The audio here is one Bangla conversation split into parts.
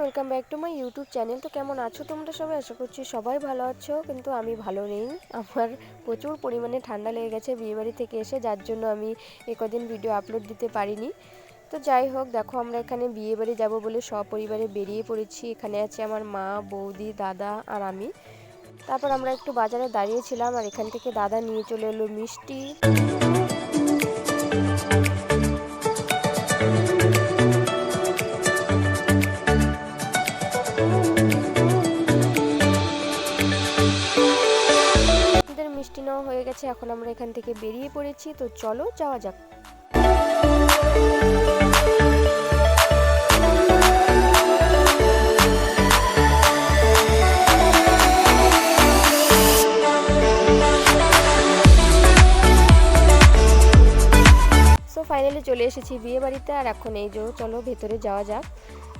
Welcome back to my YouTube channel তো কেমন আছো তোমরা সবাই? আশা করছি সবাই ভালো আছো, কিন্তু আমি ভালো নেই। আমার প্রচুর পরিমাণে ঠান্ডা লেগে গেছে বিয়েবাড়ি থেকে এসে, যার জন্য আমি একদিন ভিডিও আপলোড দিতে পারিনি। তো যাই হোক, দেখো আমরা এখানে বিয়েবাড়ি যাব বলে সপরিবারে বেরিয়ে পড়েছি। এখানে আছে আমার মা, বৌদি, দাদা আর আমি। তারপর আমরা একটু বাজারে দাঁড়িয়েছিলাম আর এখান থেকে দাদা নিয়ে চলে এলো মিষ্টি। নেওয়া হয়ে গেছে, এখন আমরা এখান থেকে বেরিয়ে পড়েছি, তো চলো যাওয়া যাক। ফাইনালি চলে এসেছি বিয়ে বাড়িতে আর এখন এই যে, চলো ভেতরে যাওয়া যাক।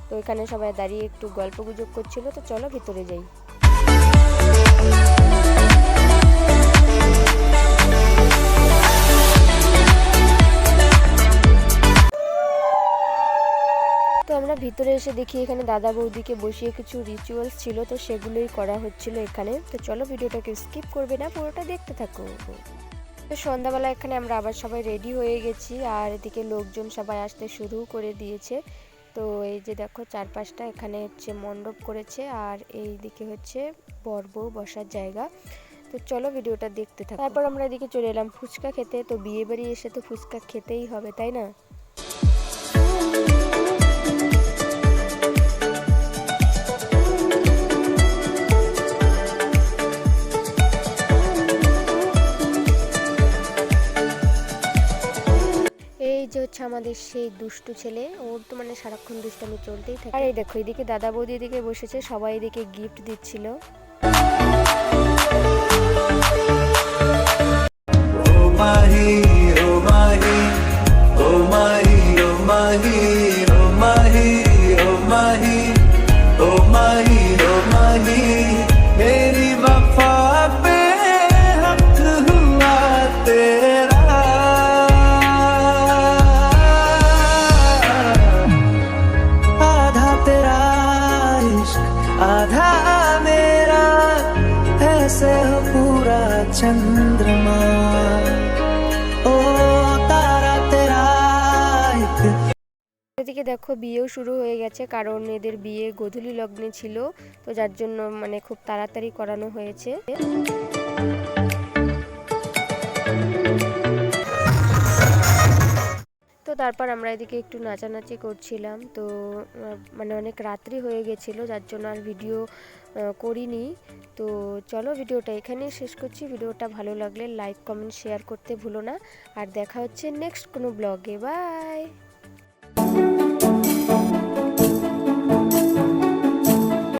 তো এখানে সবাই দাঁড়িয়ে একটু গল্প গুজব করছিল, তো চলো ভেতরে যাই। তো আমরা ভিতরে এসে দেখি এখানে দাদা বৌদিকে বসিয়ে কিছু রিচুয়ালস ছিল, তো সেগুলোই করা হচ্ছিল এখানে। তো চলো ভিডিওটাকে স্কিপ করবে না, পুরোটা দেখতে থাকো। তো সন্ধ্যাবেলা এখানে আমরা আবার সবাই রেডি হয়ে গেছি, আর এদিকে লোকজন সবাই আসতে শুরু করে দিয়েছে। তো এই যে দেখো, চারপাশটা এখানে হচ্ছে মণ্ডপ করেছে, আর এই দিকে হচ্ছে বর বসার জায়গা। তো চলো ভিডিওটা দেখতে থাকো। তারপর আমরা এদিকে চলে এলাম ফুচকা খেতে, তো বিয়ে বাড়ি এসে তো ফুচকা খেতেই হবে, তাই না? হচ্ছে আমাদের সেই দুষ্টু ছেলে। ওর তো মানে সারাক্ষণ দুষ্টামি চলতেই থাকে। আর এই দেখো এদিকে দাদা বৌদি এদিকে বসেছে সবাই এদিকে গিফট দিচ্ছিল। Oh आधा मेरा ऐसे हो पूरा चंद्रमा ओ तारा तेरा एक এদিকে দেখো বিয়েও শুরু হয়ে গেছে কারণ এদের বিয়ে গোধূলি লগ্নে ছিল তো যার জন্য মানে খুব তাড়াতাড়ি করানো হয়েছে তারপর আমরা এদিকে একটু নাচানাচি করছিলাম। তো মানে অনেক রাত্রি হয়ে গেছিল, যার জন্য আর ভিডিও করিনি। তো চলো ভিডিওটা এখানেই শেষ করছি। ভিডিওটা ভালো লাগলে লাইক কমেন্ট শেয়ার করতে ভুলো না। আর দেখা হচ্ছে নেক্সট কোনো ব্লগে বাই